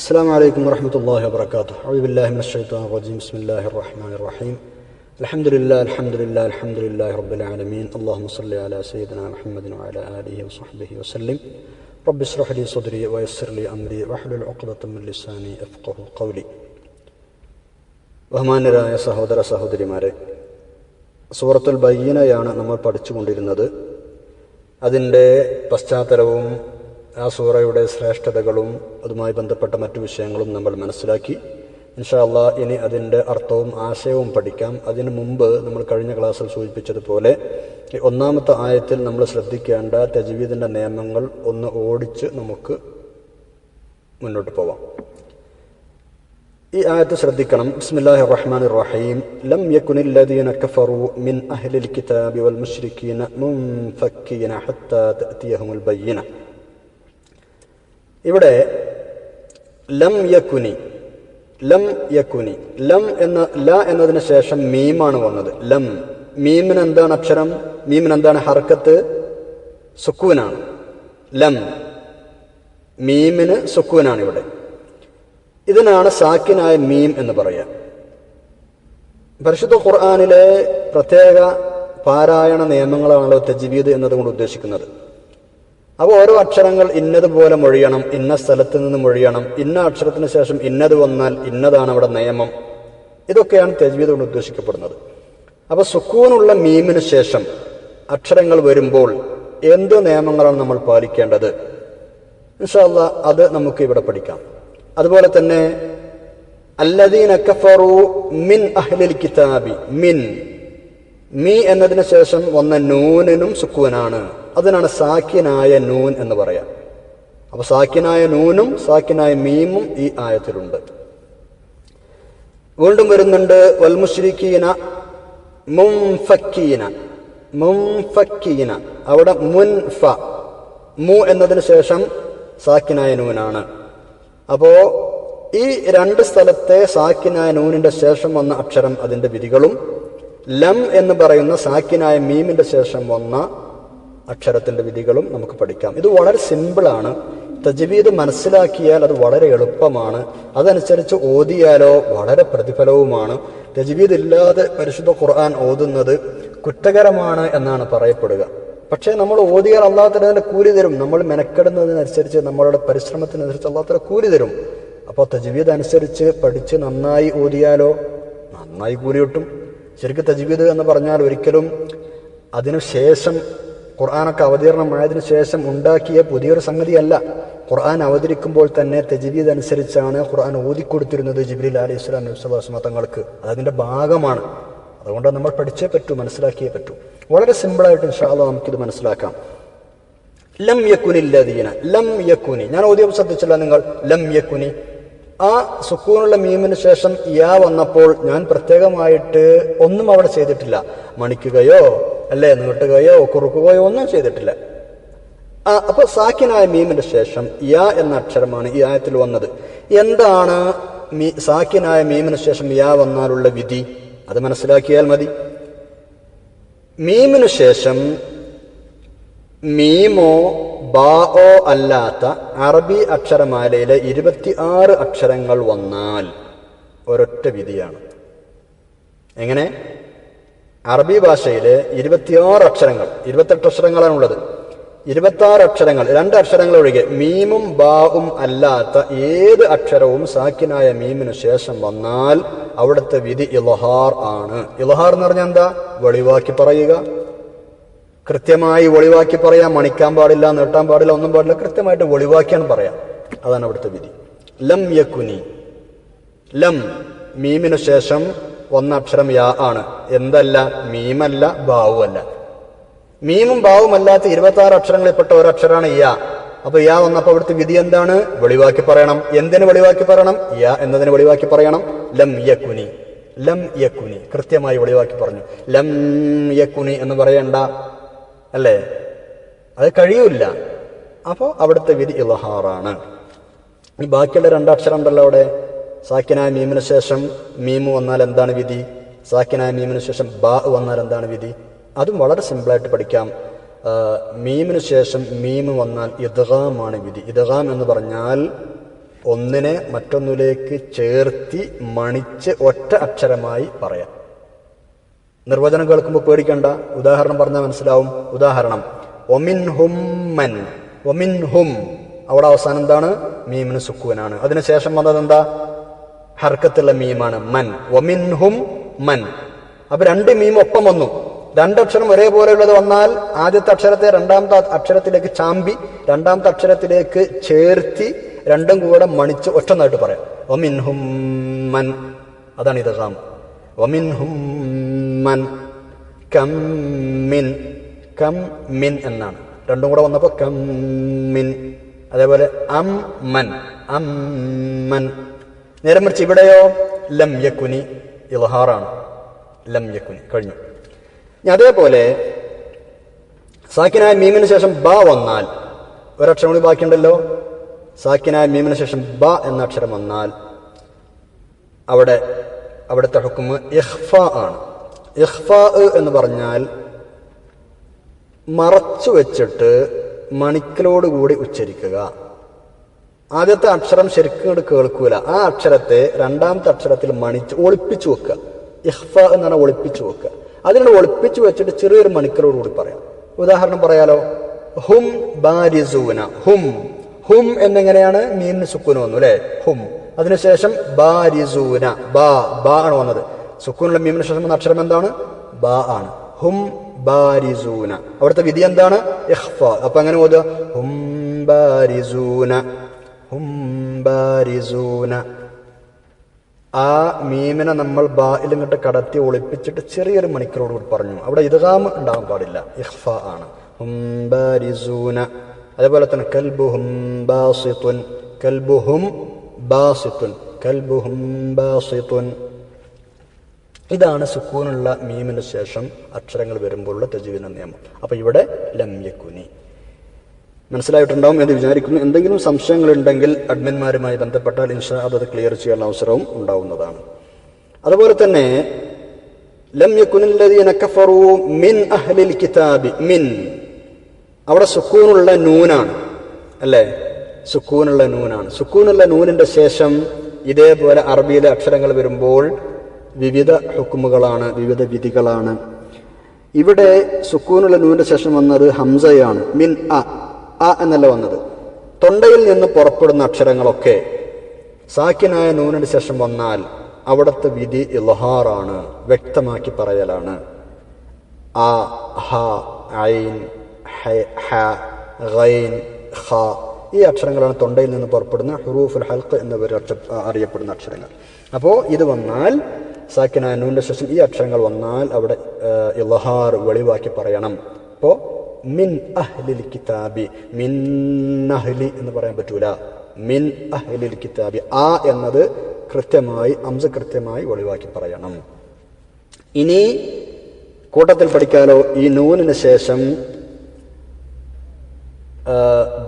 السلام عليكم ورحمة الله وبركاته أعوذ بالله من الشيطان الرجيم بسم الله الرحمن الرحيم الحمد لله الحمد لله الحمد لله رب العالمين اللهم صل على سيدنا محمد وعلى آله وصحبه وسلم رب اشرح لي صدري ويسر لي أمري واحلل عقدة من لساني أفقه قولي ബഹുമാന്യരായ സഹോദര സഹോദരിമാരെ സൂറത്തുൽ ബയ്യനയാണ് നമ്മൾ പഠിച്ചുകൊണ്ടിരുന്നത് അതിൻ്റെ പശ്ചാത്തലവും ആ സൂറയുടെ ശ്രേഷ്ഠതകളും അതുമായി ബന്ധപ്പെട്ട മറ്റു വിഷയങ്ങളും നമ്മൾ മനസ്സിലാക്കി. ഇൻഷാല്ല ഇനി അതിന്റെ അർത്ഥവും ആശയവും പഠിക്കാം. അതിനു മുമ്പ് നമ്മൾ കഴിഞ്ഞ ക്ലാസ്സിൽ സൂചിപ്പിച്ചതുപോലെ ഒന്നാമത്തെ ആയത്തിൽ നമ്മൾ ശ്രദ്ധിക്കേണ്ട തജ്വീദിന്റെ നിയമങ്ങൾ ഒന്ന് ഓടിച്ച് നമുക്ക് മുന്നോട്ട് പോവാം. ഈ ആയത്ത് ശ്രദ്ധിക്കണം. ബിസ്മില്ലാഹി റഹ്മാനിർ റഹീം ലം യകുനിൽ ലദീന കഫറു മിൻ അഹ്ലിൽ കിതാബി വൽ മുശ്രിക്കീന മുൻഫക്കീന ഹത്താ തഅതിയഹുൽ ബയ്യിന. ഇവിടെ ലം യകുനി ലം യകുനി ലം എന്ന ല എന്നതിന് ശേഷം മീമാണ് വന്നത്. ലം മീമിന് എന്താണ് അക്ഷരം? മീമിന് എന്താണ് ഹർക്കത്ത്? സുക്കൂനാണ്. ലം മീമിന് സുക്കൂനാണ് ഇവിടെ. ഇതിനാണ് സാക്കിനായ മീം എന്ന് പറയുക. പരിശുദ്ധ ഖുർആാനിലെ പ്രത്യേക പാരായണ നിയമങ്ങളാണല്ലോ തജ്വീദ് എന്നതുകൊണ്ട് ഉദ്ദേശിക്കുന്നത്. അപ്പോൾ ഓരോ അക്ഷരങ്ങൾ ഇന്നതുപോലെ മൊഴിയണം ഇന്ന സ്ഥലത്ത് നിന്ന് മൊഴിയണം ഇന്ന അക്ഷരത്തിന് ശേഷം ഇന്നത് വന്നാൽ ഇന്നതാണ് അവിടെ നിയമം. ഇതൊക്കെയാണ് തെജ്വീദ് കൊണ്ട് ഉദ്ദേശിക്കപ്പെടുന്നത്. അപ്പോൾ സുക്കൂനുള്ള മീമിന് ശേഷം അക്ഷരങ്ങൾ വരുമ്പോൾ എന്ത് നിയമങ്ങളാണ് നമ്മൾ പാലിക്കേണ്ടത്? ഇൻഷാല്ല അത് നമുക്ക് ഇവിടെ പഠിക്കാം. അതുപോലെ തന്നെ അല്ലദീന കഫറു മിൻ അഹ്ലിൽ കിതാബി മിൻ. മീ എന്നതിന് ശേഷം വന്ന നൂനിനും സുക്കൂനാണ്. അതിനാണ് സാക്കിനായ നൂൻ എന്ന് പറയാം. അപ്പൊ സാക്കിനായ നൂനും സാക്കിനായ മീമും ഈ ആയത്തിലുണ്ട്. വീണ്ടും വരുന്നുണ്ട് വൽമുശ്രിഖീന മുംഫക്കീന മുംഫക്കീന. അവിടെ മുൻ ഫ മു എന്നതിന് ശേഷം സാക്കിനായ നൂനാണ്. അപ്പോ ഈ രണ്ട് സ്ഥലത്തെ സാക്കിനായ നൂനിന്റെ ശേഷം വന്ന അക്ഷരം അതിന്റെ വിധികളും ലം എന്ന് പറയുന്ന സാക്കിനായ മീമിന്റെ ശേഷം വന്ന അക്ഷരത്തിന്റെ വിധികളും നമുക്ക് പഠിക്കാം. ഇത് വളരെ സിമ്പിളാണ് തജ്വീദ് മനസ്സിലാക്കിയാൽ അത് വളരെ എളുപ്പമാണ്. അതനുസരിച്ച് ഓതിയാലോ വളരെ പ്രതിഫലവുമാണ്. തജ്വീദ് ഇല്ലാതെ പരിശുദ്ധ ഖുർആൻ ഓതുന്നത് കുറ്റകരമാണ് എന്നാണ് പറയപ്പെടുക. പക്ഷേ നമ്മൾ ഓതിയാൽ അള്ളാഹത്തിന്റെ കൂലി തരും. നമ്മൾ മെനക്കെടുന്നതിനനുസരിച്ച് നമ്മളുടെ പരിശ്രമത്തിനനുസരിച്ച് അള്ളാഹത്തിന്റെ കൂലി തരും. അപ്പോൾ തജ്വീദ് അനുസരിച്ച് പഠിച്ച് നന്നായി ഓതിയാലോ നന്നായി കൂലി കിട്ടും. ശരിക്കും തജ്വീദ് എന്ന് പറഞ്ഞാൽ ഒരിക്കലും അതിനുശേഷം ഖുർആാനൊക്കെ അവതീർണമായതിനു ശേഷം ഉണ്ടാക്കിയ പുതിയൊരു സംഗതിയല്ല. ഖുർആൻ അവതരിക്കുമ്പോൾ തന്നെ തജ്വീദ് അനുസരിച്ചാണ് ഖുർആൻ ഓതിക്കൊടുത്തിരുന്നത് ജിബ്രീൽ അലി ഇസ്ലാം നബ്സലാസ്മ തങ്ങൾക്ക്. അതതിന്റെ ഭാഗമാണ്. അതുകൊണ്ട് നമ്മൾ പഠിച്ചേ പറ്റൂ മനസ്സിലാക്കിയേ പറ്റൂ. വളരെ സിമ്പിളായിട്ട് ഇൻഷാല്ല നമുക്കിത് മനസ്സിലാക്കാം. ലം യക്കുനില്ലദീന ലം യക്കുനി ഞാൻ ഓദ്യം ശ്രദ്ധിച്ചില്ല നിങ്ങൾ ലം യക്കുനി ആ സുക്കൂനുള്ള മീമിന് ശേഷം യാ വന്നപ്പോൾ ഞാൻ പ്രത്യേകമായിട്ട് ഒന്നും അവിടെ ചെയ്തിട്ടില്ല. മണിക്കുകയോ അല്ലേ? നീട്ടുകയോ കുറുക്കുകയോ ഒന്നും ചെയ്തിട്ടില്ല. ആ അപ്പൊ സാക്കിനായ മീമിന്റെ ശേഷം യാ എന്ന അക്ഷരമാണ് ഈ ആയത്തിൽ വന്നത്. എന്താണ് മീ സാക്കിനായ മീമിന് ശേഷം യാ വന്നാലുള്ള വിധി? അത് മനസ്സിലാക്കിയാൽ മതി. മീമിനു ശേഷം മീമോ ബാഓ അല്ലാത്ത അറബി അക്ഷരമാലയിലെ ഇരുപത്തി ആറ് അക്ഷരങ്ങൾ വന്നാൽ ഒരൊറ്റ വിധിയാണ്. എങ്ങനെ? അറബി ഭാഷയിലെ ഇരുപത്തിയാറ് അക്ഷരങ്ങൾ ഇരുപത്തെട്ട് അക്ഷരങ്ങളാണുള്ളത് ഇരുപത്തി ആറ് അക്ഷരങ്ങൾ രണ്ട് അക്ഷരങ്ങൾ ഒഴികെ മീമും ബാവും അല്ലാത്ത ഏത് അക്ഷരവും സാക്കിനായ മീമിനു ശേഷം വന്നാൽ അവിടുത്തെ വിധി ഇലഹാർ ആണ്. ഇലഹാർ എന്ന് പറഞ്ഞാൽ എന്താ? വെളിവാക്കി പറയുക. കൃത്യമായി ഒളിവാക്കി പറയാ മണിക്കാൻ പാടില്ല നീട്ടാൻ പാടില്ല ഒന്നും പാടില്ല കൃത്യമായിട്ട് ഒളിവാക്കിയാണ് പറയാം. അതാണ് അവിടുത്തെ വിധി. ലം യക്കുനി ലം മീമിനു ശേഷം വന്ന അക്ഷരം യാ ആണ്. എന്തല്ല? മീമല്ല ബാവുമല്ല മീമും ബാവുമല്ലാത്ത ഇരുപത്തി ആറ് അക്ഷരങ്ങളിൽപ്പെട്ട ഒരക്ഷരമാണ് യാ. അപ്പൊ യാ വന്നപ്പോ അവിടുത്തെ വിധി എന്താണ്? വെളിവാക്കി പറയണം. എന്തിന് വെളിവാക്കി പറയണം? യാ എന്നതിന് വെളിവാക്കി പറയണം. ലം യക്കുനി. ലം യക്കുനി. കൃത്യമായി വെളിവാക്കി പറഞ്ഞു. ലം യക്കുനി എന്ന് പറയണ്ട. അല്ലേ? അത് കഴിയൂല അപ്പോൾ അവിടുത്തെ വിധി ഇലഹാറാണ്. ബാക്കിയുള്ള രണ്ടക്ഷരം ഉണ്ടല്ലോ അവിടെ? സാക്കിനായ മീമിന് ശേഷം മീമ് വന്നാൽ എന്താണ് വിധി? സാക്കിനായ മീമിന് ശേഷം ബാ വന്നാൽ എന്താണ് വിധി? അതും വളരെ സിമ്പിളായിട്ട് പഠിക്കാം. മീമിന് ശേഷം മീമ് വന്നാൽ ഇദ്ഗാമാണ് വിധി. ഇദ്ഗാം എന്ന് പറഞ്ഞാൽ ഒന്നിനെ മറ്റൊന്നിലേക്ക് ചേർത്തി മണിച്ച് ഒറ്റ അക്ഷരമായി പറയാം. നിർവചനം കേൾക്കുമ്പോൾ പേടിക്കണ്ട. ഉദാഹരണം പറഞ്ഞാൽ മനസ്സിലാവും. ഉദാഹരണം ഒമിൻ ഹും മൻ ഒമിൻ ഹും അവിടെ അവസാനം എന്താണ്? മീമിന് സുക്കുവനാണ്. അതിനുശേഷം വന്നത് എന്താ? ഹർക്കത്തുള്ള മീമാണ് മൻ. ഒമിൻഹും മൻ. അപ്പൊ രണ്ട് മീം ഒപ്പം വന്നു. രണ്ടക്ഷരം ഒരേപോലെയുള്ളത് വന്നാൽ ആദ്യത്തെ അക്ഷരത്തെ രണ്ടാമത്തെ അക്ഷരത്തിലേക്ക് ചാമ്പി രണ്ടാമത്തെ അക്ഷരത്തിലേക്ക് ചേർത്തി രണ്ടും കൂടെ മണിച്ച് ഒറ്റന്നായിട്ട് പറയാം. ഒമിൻഹും മൻ. അതാണ് ഇത് റാം. വമിൻഹും മൻ. മിൻ. കം മിൻ എന്നാണ്. രണ്ടും കൂടെ വന്നപ്പോൾ മിൻ. അതേപോലെ അം മൻ. അം മൻ. നേരെ മറിച്ച് ഇവിടെയോ? ലം യക്കുനി ഇൽഹാറാണ്. ലം യക്കുനി കഴിഞ്ഞു. അതേപോലെ സാക്കിനായ മീമിന് ശേഷം ബ വന്നാൽ ഒരക്ഷരം കൂടി ബാക്കിയുണ്ടല്ലോ? സാക്കിനായ മീമിന് ശേഷം ബ എന്ന അക്ഷരം വന്നാൽ അവിടെ അവിടുത്തെ ഹുക്കുമ് ഇഹ്ഫ ആണ്. ഇഹ്ഫ എന്ന് പറഞ്ഞാൽ മറച്ചു വെച്ചിട്ട് മണിക്കലോടുകൂടി ഉച്ചരിക്കുക. ആദ്യത്തെ അക്ഷരം ശരിക്കും കേൾക്കൂല. ആ അക്ഷരത്തെ രണ്ടാമത്തെ അക്ഷരത്തിൽ മണിച്ച് ഒളിപ്പിച്ചു വെക്കുക. ഇഹ്ഫ എന്ന് പറഞ്ഞാൽ ഒളിപ്പിച്ചു വെക്കുക. അതിനോട് ഒളിപ്പിച്ചു വെച്ചിട്ട് ചെറിയൊരു മണിക്കലോടുകൂടി പറയാം. ഉദാഹരണം പറയാലോ. ഹും ബാരിസൂന. ഹും. ഹും എന്നെങ്ങനെയാണ്? മീനിന് സുക്കൂന് വന്നു അല്ലെ? ഹും. അതിനുശേഷം ബാരിസൂന. ബാ. ബാ ആണ് വന്നത്. സുക്കൂനുള്ള മീമിന് ശേഷം വന്ന അക്ഷരം എന്താണ്? ബാ ആണ്. ഹും ബാരിസൂന. അവിടുത്തെ വിധി എന്താണ്? ഇഹ്ഫ. അപ്പൊ അങ്ങനെ ഓതുക. ഹും ബാരിസൂന. ഹും ബാരിസൂന. ആ മീമിനെ നമ്മൾ ബായിൽ ഇങ്ങോട്ട് കടത്തി ഒളിപ്പിച്ചിട്ട് ചെറിയൊരു മണിക്കൂറോട് പറഞ്ഞു. അവിടെ ഇദ്ഗാം ഉണ്ടാകാൻ പാടില്ല. ഇഹ്ഫ ആണ്. ഹും ബാരിസൂന. അതേപോലെ തന്നെ കൽബുഹും ബാസിത്തുൻ. കൽബുഹും ബാസിത്തുൻ. കൽബുഹും ബാസിത്തുൻ. ഇതാണ് സുക്കൂനുള്ള മീമിന് ശേഷം അക്ഷരങ്ങൾ വരുമ്പോഴുള്ള തെജുവിന നിയമം. അപ്പൊ ഇവിടെ ലംയക്കുനി മനസ്സിലായിട്ടുണ്ടാവും എന്ന് വിചാരിക്കുന്നു. എന്തെങ്കിലും സംശയങ്ങൾ ഉണ്ടെങ്കിൽ അഡ്മിന്മാരുമായി ബന്ധപ്പെട്ടാൽ ഇൻഷാ അത് ക്ലിയർ ചെയ്യാനുള്ള അവസരവും ഉണ്ടാവുന്നതാണ്. അതുപോലെ തന്നെ ലം മിൻ അഹ്ലിൽ കിതാബി മിൻ. അവിടെ സുക്കൂനുള്ള നൂനാണ് അല്ലേ? സുക്കൂനുള്ള നൂനാണ്. സുക്കൂനുള്ള നൂനിന്റെ ശേഷം ഇതേപോലെ അറബിയിലെ അക്ഷരങ്ങൾ വരുമ്പോൾ വിവിധ ഹുക്കുമുകളാണ് വിവിധ വിധികളാണ്. ഇവിടെ സുക്കൂനുള്ള നൂനിന്റെ ശേഷം വന്നത് ഹംസയാണ് മിൻ അ. അ എന്നല്ല വന്നത്. തൊണ്ടയിൽ നിന്ന് പുറപ്പെടുന്ന അക്ഷരങ്ങളൊക്കെ സാക്കിനായ നൂനിന് ശേഷം വന്നാൽ അവിടുത്തെ വിധി ഇൽഹാറാണ് വ്യക്തമാക്കി പറയലാണ്. ആ ഹ ഐൻ ഹ- ഹ ഗൈൻ ഖ ഈ അക്ഷരങ്ങളാണ് തൊണ്ടയിൽ നിന്ന് പുറപ്പെടുന്ന ഹുറൂഫുൽ ഹൽക്ക് എന്ന പേര് അക്ഷ- അറിയപ്പെടുന്ന അക്ഷരങ്ങൾ. അപ്പോൾ ഇത് വന്നാൽ സാക്കിനായ നൂന്റെ ശേഷം ഈ അക്ഷരങ്ങൾ വന്നാൽ അവിടെ ഇലഹാർ വെളിവാക്കി പറയണം. മിൻ അഹ്ലിൽ കിതാബി. മിൻ അഹ്ലി എന്ന് പറയാൻ പറ്റൂല. മിൻ അഹ്ലിൽ കിതാബി. ആ എന്നത് കൃത്യമായി അംസ കൃത്യമായി ഒഴിവാക്കി പറയണം. ഇനി കൂട്ടത്തിൽ പഠിക്കാലോ. ഈ നൂനിന് ശേഷം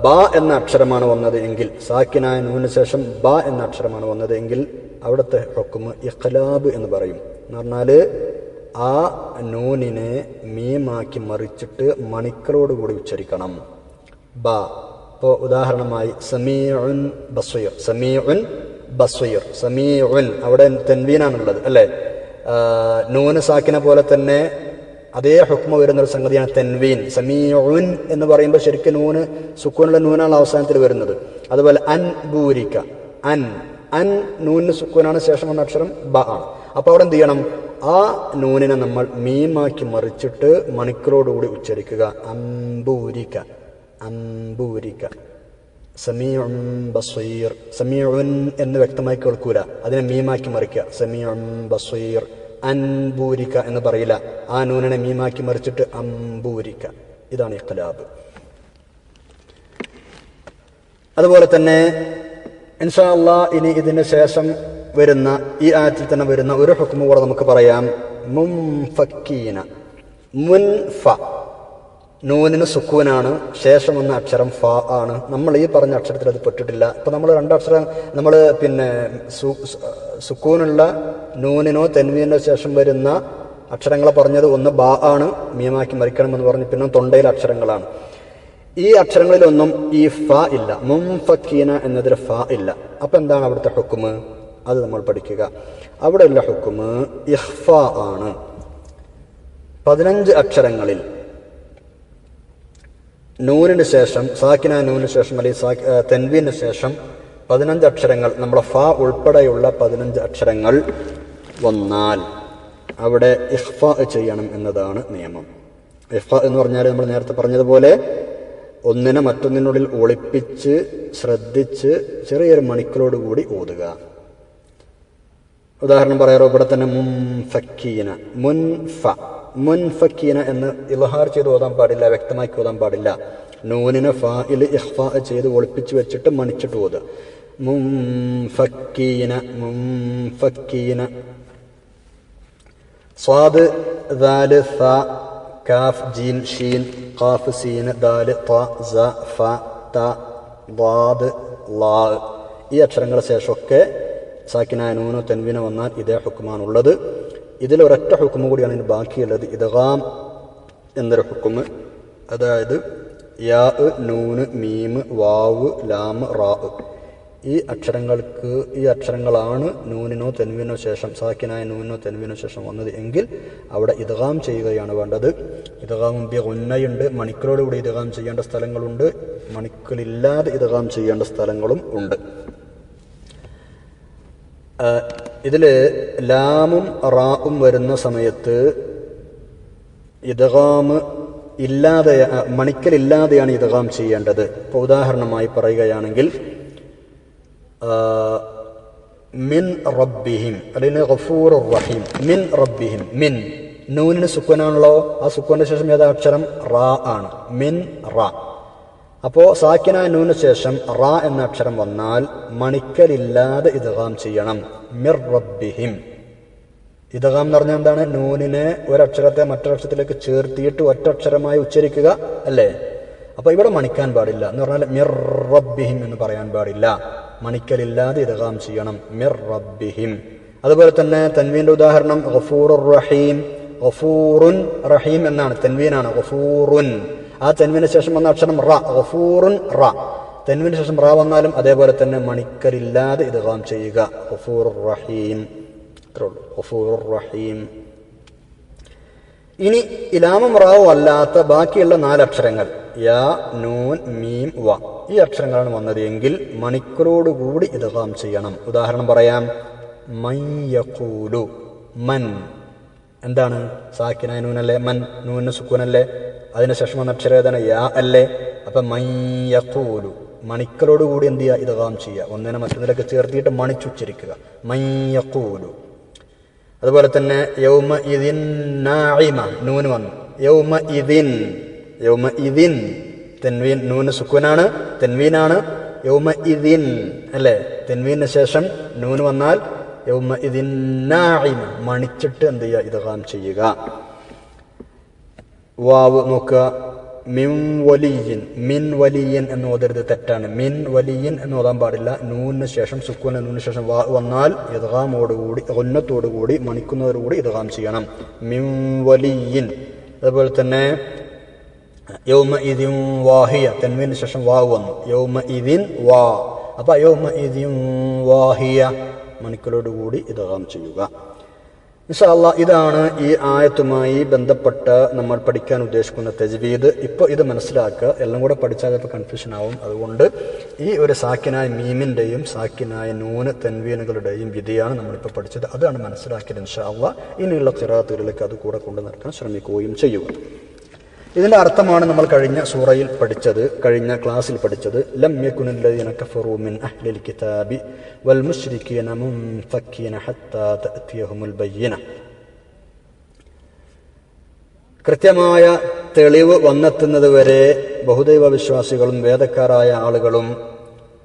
ബ എന്ന അക്ഷരമാണ് വന്നത് എങ്കിൽ സാക്കിനായ നൂനിന് ശേഷം ബ എന്ന അക്ഷരമാണ് വന്നത് എങ്കിൽ അവിടുത്തെ ഹൊക്കുമ് ഇഖലാബ് എന്ന് പറയും. എന്ന് പറഞ്ഞാൽ ആ നൂനിനെ മീമാക്കി മറിച്ചിട്ട് മണിക്കളോടുകൂടി ഉച്ചരിക്കണം. ബ. ഇപ്പോൾ ഉദാഹരണമായി സമീഉൻ ബസ്വയർ സമീഉൻ ബസ്വയർ സമീഉൻ അവിടെ തെൻവീനാണുള്ളത് അല്ലേ? നൂന് സാക്കിനെ പോലെ തന്നെ അതേ ഹുക്മ വരുന്ന ഒരു സംഗതിയാണ് തെൻവീൻ. സമീഉൻ എന്ന് പറയുമ്പോൾ ശരിക്കും നൂന് സുക്കൂനുള്ള നൂനാണ് അവസാനത്തിൽ വരുന്നത്. അതുപോലെ അൻ ബൂരിക്ക അൻ. അൻ നൂന് സുക്കൂനാണ് ശേഷം വന്ന അക്ഷരം ബ ആണ്. അപ്പോൾ അവിടെ എന്ത് ചെയ്യണം? ആ നൂനിനെ നമ്മൾ മീമാക്കി മറിച്ചിട്ട് മണിക്കറോടുകൂടി ഉച്ചരിക്കുക. അംബൂരിക്ക അംബൂരിക്ക സമീഉം ബസീർ. സമീഉൻ എന്ന് വ്യക്തമായി കേൾക്കൂല. അതിനെ മീമാക്കി മറിക്കുക സമീഉം ബസീർ. അൻബൂരിക്ക എന്ന് പറയില്ല. ആ നൂനിനെ മീമാക്കി മറിച്ചിട്ട് അമ്പൂരിക്ക. ഇതാണ് ഇഖ്ലാബ്. അതുപോലെ തന്നെ ഇൻഷാ അള്ളാ ഇനി ഇതിന് ശേഷം വരുന്ന ഈ ആറ്റിൽ തന്നെ വരുന്ന ഒരു ഹുക്കുമ കൂടെ നമുക്ക് പറയാം. മുംഫക്കീന ഫ നൂനിന് സുക്കൂനാണ്. ശേഷം വന്ന അക്ഷരം ഫ ആണ്. നമ്മൾ ഈ പറഞ്ഞ അക്ഷരത്തിൽ അത് പെട്ടിട്ടില്ല. ഇപ്പൊ നമ്മൾ രണ്ടക്ഷരം നമ്മൾ പിന്നെ സുക്കൂനുള്ള നൂനിനോ തെൻവീനോ ശേഷം വരുന്ന അക്ഷരങ്ങളെ പറഞ്ഞത് ഒന്ന് ബ ആണ്. മീമാക്കി മറിക്കണമെന്ന് പറഞ്ഞ് പിന്നെ തൊണ്ടയിലെ അക്ഷരങ്ങളാണ്. ഈ അക്ഷരങ്ങളിലൊന്നും ഈ ഫ ഇല്ല. മുംഫക്കീന എന്നതിൽ ഫ ഇല്ല. അപ്പോൾ എന്താണ് അവിടുത്തെ ഹുക്കുമ് അത് നമ്മൾ പഠിക്കുക. അവിടെയുള്ള ഹുക്കുമ് ഇഹ്ഫ ആണ്. പതിനഞ്ച് അക്ഷരങ്ങളിൽ നൂനിന് ശേഷം സാക്കിന നൂനിന് ശേഷം അല്ലെങ്കിൽ സാക്ക് ശേഷം പതിനഞ്ച് അക്ഷരങ്ങൾ നമ്മുടെ ഫ ഉൾപ്പെടെയുള്ള പതിനഞ്ച് അക്ഷരങ്ങൾ വന്നാൽ അവിടെ ഇഹ്ഫ ചെയ്യണം എന്നതാണ് നിയമം. ഇഹ്ഫ എന്ന് പറഞ്ഞാൽ നമ്മൾ നേരത്തെ പറഞ്ഞതുപോലെ ഒന്നിനെ മറ്റൊന്നിനുള്ളിൽ ഒളിപ്പിച്ച് ശ്രദ്ധിച്ച് ചെറിയൊരു മണിക്കളോടുകൂടി ഓതുക. ഉദാഹരണം പറയാറോ ഇവിടെ തന്നെ മുൻഫക്കീന മുൻഫ മുൻഫക്കീന എന്ന് ഇലഹാർ ചെയ്ത് ഓതാൻ പാടില്ല വ്യക്തമാക്കി ഓതാൻ പാടില്ല. നൂനിനെ ഇൽ ഇഹ്ഫ ചെയ്ത് ഒളിപ്പിച്ച് വെച്ചിട്ട് മണിച്ചിട്ട് ഓത്. മുൻഫക്കീന മുൻഫക്കീന. സ്വാദ് ദാൽ ഫ കാഫ് ജീൻ ഷീൻ ഖാഫ് സീൻ ദാൽ ത സ ഫ ത വാദ് ലാ. ഈ അക്ഷരങ്ങളുടെ ശേഷമൊക്കെ സാക്കിനായ നൂനോ തെൻവിനോ വന്നാൽ ഇതേ ഹുക്കുമാണുള്ളത്. ഉള്ളത് ഒരൊറ്റ ഹുക്കുമ കൂടിയാണ് ഇതിന് ബാക്കിയുള്ളത്. ഇദ്ഗാം എന്നൊരു ഹുക്കുമ്. അതായത് യാ നൂന് മീമ് വാവ് ലാമ് റാ ഈ അക്ഷരങ്ങൾക്ക് ഈ അക്ഷരങ്ങളാണ് നൂനിനോ തെൻവിനോ ശേഷം സാക്കിനായ നൂനിനോ തെൻവിനോ ശേഷം വന്നത് എങ്കിൽ അവിടെ ഇദ്ഗാം ചെയ്യുകയാണ് വേണ്ടത്. ഇദ്ഗാം ബി ഉന്നയുണ്ട് മണിക്കലോടുകൂടി ഇദ്ഗാം ചെയ്യേണ്ട സ്ഥലങ്ങളുണ്ട്. മണിക്കലില്ലാതെ ഇദ്ഗാം ചെയ്യേണ്ട സ്ഥലങ്ങളും ഉണ്ട്. ഇതിൽ ലാമും റാവും വരുന്ന സമയത്ത് ഇതകാമ് ഇല്ലാതെ മണിക്കലില്ലാതെയാണ് ഇതകാം ചെയ്യേണ്ടത്. ഇപ്പോൾ ഉദാഹരണമായി പറയുകയാണെങ്കിൽ മിൻ റബ്ബിഹിം അല്ലെങ്കിൽ ഗഫൂർ റഹീം മിൻ റബ്ബിഹിം മിൻ. നൂനിന് സുക്കുനാണല്ലോ ആ സുക്കുവിന്റെ ശേഷം ഏതാ അക്ഷരം? റാ ആണ്. മിൻ റാ. അപ്പോ സാക്കിനായ നൂന് ശേഷം റ എന്ന അക്ഷരം വന്നാൽ മണിക്കലില്ലാതെ ഇതകാം ചെയ്യണം. മിർ റബ്ബിഹിം. ഇതകാം എന്ന് പറഞ്ഞാൽ എന്താണ്? നൂനിനെ ഒരക്ഷരത്തെ മറ്റൊരക്ഷരത്തിലേക്ക് ചേർത്തിയിട്ട് ഒറ്റക്ഷരമായി ഉച്ചരിക്കുക അല്ലേ? അപ്പൊ ഇവിടെ മണിക്കാൻ പാടില്ല. എന്ന് പറഞ്ഞാൽ മിർ റബ്ബിഹിം എന്ന് പറയാൻ പാടില്ല. മണിക്കലില്ലാതെ ഇതകാം ചെയ്യണം. മിർ റബ്ബിഹിം. അതുപോലെ തന്നെ തൻവീന്റെ ഉദാഹരണം ഗഫൂർ റഹീം. ഗഫൂറുൻ റഹീം എന്നാണ്. തൻവീനാണ്. ഗഫൂറുൻ. ആ തെന്മിന് ശേഷം വന്ന അക്ഷരം റ ഗഫൂറുൻ റ. തെന്മിന് ശേഷം റ വന്നാലും അതേപോലെ തന്നെ മണിക്കരില്ലാതെ ഇത് ഇതകാം ചെയ്യുക. ഗഫൂർ റഹീം. അത്രേ ഉള്ളൂ. ഗഫൂർ റഹീം. ഇനി ഇലാമം റാവു അല്ലാത്ത ബാക്കിയുള്ള നാല് അക്ഷരങ്ങൾ. യാ നൂൻ മീം വ. ഈ അക്ഷരങ്ങളാണ് വന്നത് എങ്കിൽ മണിക്കളോടുകൂടി ഇദ്ഗാം ചെയ്യണം. ഉദാഹരണം പറയാം. മൻ. എന്താണ്? സാക്കിനായ നൂനല്ലേ? മൻ നൂന് സുക്കൂനല്ലേ? അതിനുശേഷം വന്ന അക്ഷരം ഏതാണ് യാ അല്ലേ? അപ്പൊ മയ്യത്തൂലു മണിക്കലോടുകൂടി എന്ത് ചെയ്യുക? ഇതകാം ചെയ്യുക. ഒന്നിനെ മറ്റൊന്നിലൊക്കെ ചേർത്തിയിട്ട് മണിച്ചുച്ചരിക്കുക. മയ്യത്തൂലു അതുപോലെ തന്നെ യൗമ ഇതിൻ നായിമ നൂന് വന്നു. യൗമ ഇതിൻ യൗമ ഇതിൻ തെൻവീൻ നൂന് സുക്കുനാണ് തെൻവീനാണ്. യൗമ ഇതിൻ അല്ലേ? തെൻവീന് ശേഷം നൂന് വന്നാൽ മണിച്ചിട്ട് എന്ത് ചെയ്യുക? ഇതകാം ചെയ്യുക. വാവ് നോക്കുക. മിൻ വലിയൻ മിൻ വലിയൻ എന്ന് ഓതരുത് തെറ്റാണ്. മിൻ വലിയൻ എന്ന് ഓതാൻ പാടില്ല. നൂനിന് ശേഷം സുക്കൂൻ എന്നൂന് ശേഷം വാ വന്നാൽ ഇതകാമോടുകൂടി ഒന്നത്തോടുകൂടി മണിക്കുന്നതോടുകൂടി ഇതകാം ചെയ്യണം. മിൻ വലിയൻ. അതുപോലെ തന്നെ യൗമ ഇതിൻ വാഹിയ തെന്മീന് ശേഷം വാ വന്നു. യൗമ ഇതിൻ വാ. അപ്പൊ യൗമ ഇതിൻ വാഹിയ മണിക്കലോടുകൂടി ഇതകാം ചെയ്യുക. ഇൻഷാല്ല ഇതാണ് ഈ ആയത്തുമായി ബന്ധപ്പെട്ട് നമ്മൾ പഠിക്കാൻ ഉദ്ദേശിക്കുന്ന തെജ്വീദ്. ഇപ്പോൾ ഇത് മനസ്സിലാക്കുക. എല്ലാം കൂടെ പഠിച്ചാൽ ചിലപ്പോൾ കൺഫ്യൂഷൻ ആവും. അതുകൊണ്ട് ഈ ഒരു സാക്കിനായ മീമിന്റെയും സാക്കിനായ നൂന് തെൻവീനുകളുടെയും വിധിയാണ് നമ്മളിപ്പോൾ പഠിച്ചത്. അതാണ് മനസ്സിലാക്കിയത് ഇൻഷാല്ല ഇനിയുള്ള ചിറാത്തുകളിലേക്ക് അത് കൂടെ കൊണ്ടു നടക്കാൻ ശ്രമിക്കുകയും ചെയ്യുക. ഇതിന്റെ അർത്ഥമാണ് നമ്മൾ കഴിഞ്ഞ സൂറയിൽ പഠിച്ചത് കഴിഞ്ഞ ക്ലാസ്സിൽ പഠിച്ചത്. ലം മിൻ അഹ്ലിൽ കിതാബി വൽ മുശ്രിക്കീന ഹത്താ കൃത്യമായ തെളിവ് വന്നെത്തുന്നത് വരെ ബഹുദൈവ വിശ്വാസികളും വേദക്കാരായ ആളുകളും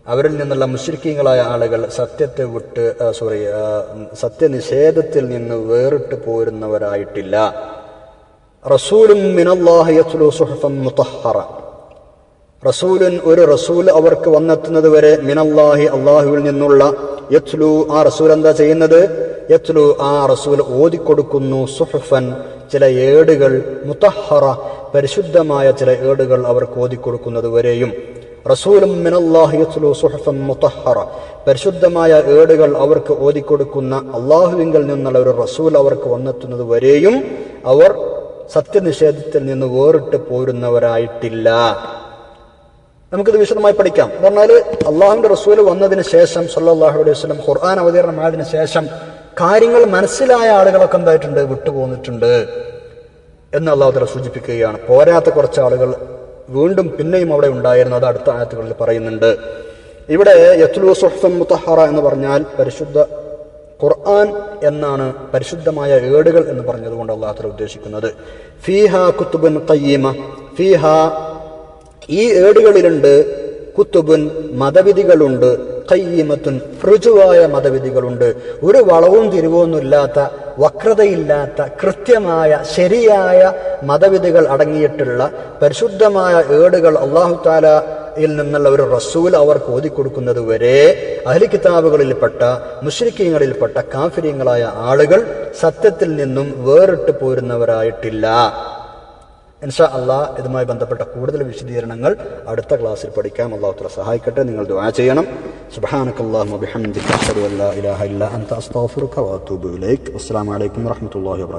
അവരിൽ നിന്നുള്ള മുശ്രിക്കീങ്ങളായ ആളുകൾ സത്യത്തെ വിട്ട് സോറി സത്യനിഷേധത്തിൽ നിന്ന് വേറിട്ട് പോരുന്നവരായിട്ടില്ല. റസൂലും മുതഹറ. റസൂലുൻ ഒരു റസൂൽ അവർക്ക് വന്നെത്തുന്നത് വരെ മിനല്ലാഹി അള്ളാഹുവിൽ നിന്നുള്ള യത്ലു ആ റസൂൽ എന്താ ചെയ്യുന്നത്? യത്ലു ആ റസൂൽ ഓതിക്കൊടുക്കുന്നു സുഹഫൻ ചില ഏടുകൾ മുത്തഹറ പരിശുദ്ധമായ ചില ഏടുകൾ അവർക്ക് ഓതിക്കൊടുക്കുന്നത് വരെയും. റസൂലും മിനല്ലാഹി യത്ലു സുഹഫൻ മുത്തഹറ പരിശുദ്ധമായ ഏടുകൾ അവർക്ക് ഓതിക്കൊടുക്കുന്ന അള്ളാഹുവിങ്കിൽ നിന്നുള്ള ഒരു റസൂൽ അവർക്ക് വന്നെത്തുന്നത് വരെയും അവർ സത്യനിഷേധത്തിൽ നിന്ന് വേറിട്ട് പോരുന്നവരായിട്ടില്ല. നമുക്കിത് വിശദമായി പഠിക്കാം. എന്ന് പറഞ്ഞാൽ അള്ളാഹുവിന്റെ റസൂൽ വന്നതിന് ശേഷം സല്ലാഹു അലൈഹി വസ്ലം ഖുർആൻ അവതീർണമായതിനു ശേഷം കാര്യങ്ങൾ മനസ്സിലായ ആളുകളൊക്കെ എന്തായിട്ടുണ്ട്? വിട്ടുപോന്നിട്ടുണ്ട്. എന്ന് അള്ളാഹുദല സൂചിപ്പിക്കുകയാണ്. പോരാത്ത കുറച്ച് ആളുകൾ വീണ്ടും പിന്നെയും അവിടെ ഉണ്ടായിരുന്നു. അത് അടുത്ത ആയത്തുകളിൽ പറയുന്നുണ്ട്. ഇവിടെ യത്ലു സുഹ്ഫൻ മുത്തഹറ എന്ന് പറഞ്ഞാൽ പരിശുദ്ധ ഖുർആൻ എന്നാണ് പരിശുദ്ധമായ ഏടുകൾ എന്ന് പറഞ്ഞതുകൊണ്ട് അള്ളാഹു തല ഉദ്ദേശിക്കുന്നത്. ഫീഹ കുത്തുബുൻ ഖയ്യിമ ഫീഹ ഈ ഏടുകളിലുണ്ട് കുത്തുബുൻ മതവിധികളുണ്ട് കയ്യമത്തുൻ ഋജുവായ മതവിധികളുണ്ട്. ഒരു വളവും തിരിവൊന്നുമില്ലാത്ത വക്രതയില്ലാത്ത കൃത്യമായ ശരിയായ മതവിധികൾ അടങ്ങിയിട്ടുള്ള പരിശുദ്ധമായ ഏടുകൾ അള്ളാഹു താലയിൽ നിന്നുള്ള ഒരു റസൂൽ അവർക്ക് ഓതിക്കൊടുക്കുന്നത് വരെ അഹ്ലി കിതാബുകളിൽപ്പെട്ട മുഷ്രിക്കീങ്ങളിൽപ്പെട്ട കാഫര്യങ്ങളായ ആളുകൾ സത്യത്തിൽ നിന്നും വേറിട്ട് പോരുന്നവരായിട്ടില്ല. ഇൻഷാ അള്ളാഹ് ഇതുമായി ബന്ധപ്പെട്ട കൂടുതൽ വിശദീകരണങ്ങൾ അടുത്ത ക്ലാസ്സിൽ പഠിക്കാം. അള്ളാഹുത്ര സഹായിക്കട്ടെ. നിങ്ങൾ ദുആ ചെയ്യണം. സുബ്ഹാനക്കല്ലാഹു ബിഹംദിക അഷ്ഹദു അല്ലാ